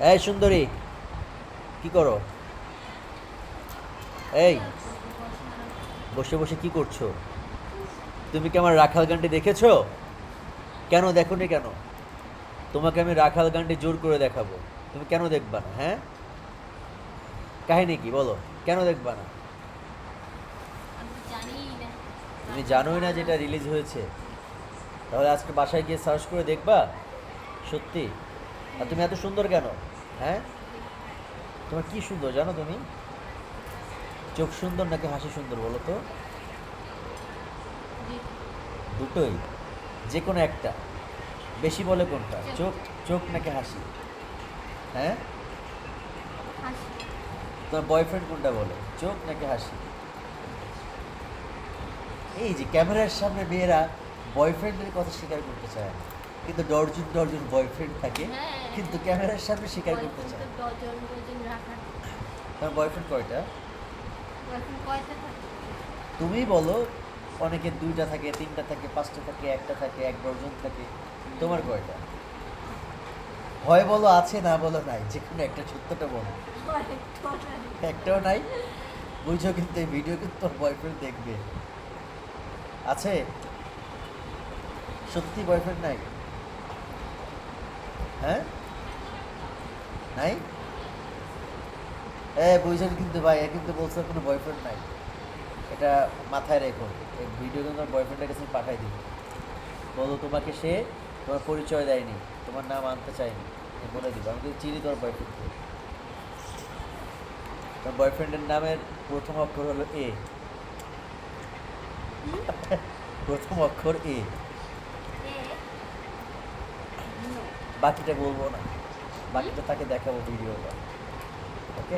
এই সুন্দরী, কি করো? এই, বসে বসে কি করছ? তুমি কি আমার রাখাল গানটি দেখেছ? কেন দেখোনি কেন? তোমাকে আমি রাখাল গানটি জোর করে দেখাবো। তুমি কেন দেখবা না হ্যাঁ? কাহিনী কি, বলো, কেন দেখবা না? না তুমি জানোই না যেটা রিলিজ হয়েছে। তাহলে আজকে বাসায় গিয়ে সার্চ করে দেখবা? সত্যি? আর তুমি এত সুন্দর কেন? হ্যাঁ? তোমার কি সুন্দর জানো তুমি? চোখ সুন্দর নাকি হাসি সুন্দর বলো তো? দুটোই যে কোনো একটা বেশি বলে কোনটা? চোখ। চোখ নাকি হাসি? হ্যাঁ? তোমার বয়ফ্রেন্ড কোনটা বলে? চোখ নাকি হাসি? এই যে ক্যামেরার সামনে মেয়েরা বয়ফ্রেন্ডের কথা স্বীকার করতে চায় না। কিন্তু ডরজন ডরজন বয়ফ্রেন্ড থাকে হ্যাঁ। কিন্তু ক্যামেরার সামনে স্বীকার করতে চায়। boyfriend তো ডজন ডজন রাখা। তোমার বয়ফ্রেন্ড কয়টা? Boyfriend কয়টা থাকে? তুমি বলো অনেকের দুইটা থাকে তিনটা থাকে পাঁচটা থাকে একটা থাকে এক ডজন থাকে তোমার কয়টা? হয় বলো আছে না বলো নাই যে কোনো একটা সত্যটা বলো। একটাও নাই? বুঝছ কিন্তু এই ভিডিও কিন্তু তোর বয়ফ্রেন্ড দেখবে। আছে? সত্যি বয়ফ্রেন্ড নাই? হ্যাঁ? নাই? এ বুঝছেন কিন্তু ভাই এ কিন্তু বলছে কোনো বয়ফ্রেন্ড নাই। এটা মাথায় রেখো। এই ভিডিও কিন্তু আমার বয়ফ্রেন্ডের কাছে পাঠাই দিই। বলো তোমাকে সে তোমার পরিচয় দেয়নি তোমার নাম আনতে চায়নি। বলে দিব। আমি কিন্তু চিনি তোমার বয়ফ্রেন্ডকে তোমার বয়ফ্রেন্ডের নামের প্রথম অক্ষর হলো এ। প্রথম অক্ষর এ। বাকিটা বলব না। বাকিটা তাকে দেখাবো ভিডিও ওকে